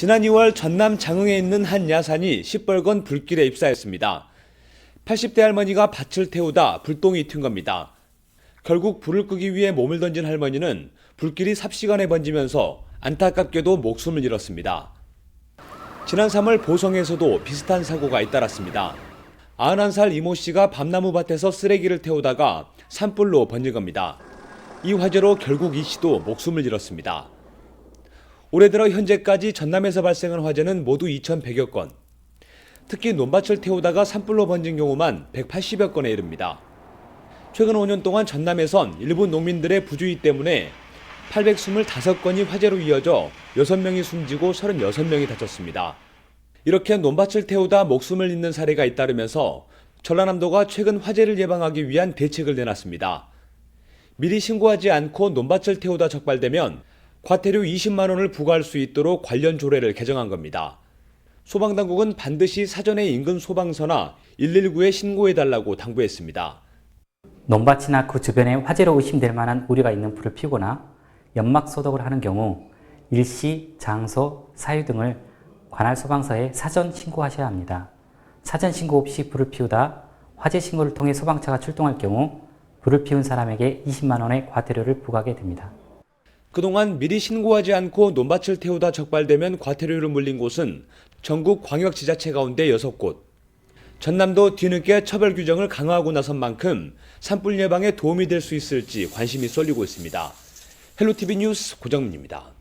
지난 2월 전남 장흥에 있는 한 야산이 시뻘건 불길에 입사했습니다. 80대 할머니가 밭을 태우다 불똥이 튄 겁니다. 결국 불을 끄기 위해 몸을 던진 할머니는 불길이 삽시간에 번지면서 안타깝게도 목숨을 잃었습니다. 지난 3월 보성에서도 비슷한 사고가 잇따랐습니다. 91살 이모 씨가 밤나무 밭에서 쓰레기를 태우다가 산불로 번진 겁니다. 이 화재로 결국 이 씨도 목숨을 잃었습니다. 올해 들어 현재까지 전남에서 발생한 화재는 모두 2,100여 건. 특히 논밭을 태우다가 산불로 번진 경우만 180여 건에 이릅니다. 최근 5년 동안 전남에선 일부 농민들의 부주의 때문에 825건이 화재로 이어져 6명이 숨지고 36명이 다쳤습니다. 이렇게 논밭을 태우다 목숨을 잃는 사례가 잇따르면서 전라남도가 최근 화재를 예방하기 위한 대책을 내놨습니다. 미리 신고하지 않고 논밭을 태우다 적발되면 과태료 20만 원을 부과할 수 있도록 관련 조례를 개정한 겁니다. 소방당국은 반드시 사전에 인근 소방서나 119에 신고해달라고 당부했습니다. 논밭이나 그 주변에 화재로 의심될 만한 우려가 있는 불을 피우거나 연막 소독을 하는 경우 일시, 장소, 사유 등을 관할 소방서에 사전 신고하셔야 합니다. 사전 신고 없이 불을 피우다 화재 신고를 통해 소방차가 출동할 경우 불을 피운 사람에게 20만 원의 과태료를 부과하게 됩니다. 그동안 미리 신고하지 않고 논밭을 태우다 적발되면 과태료를 물린 곳은 전국 광역지자체 가운데 6곳. 전남도 뒤늦게 처벌 규정을 강화하고 나선 만큼 산불 예방에 도움이 될 수 있을지 관심이 쏠리고 있습니다. 헬로티비 뉴스 고정민입니다.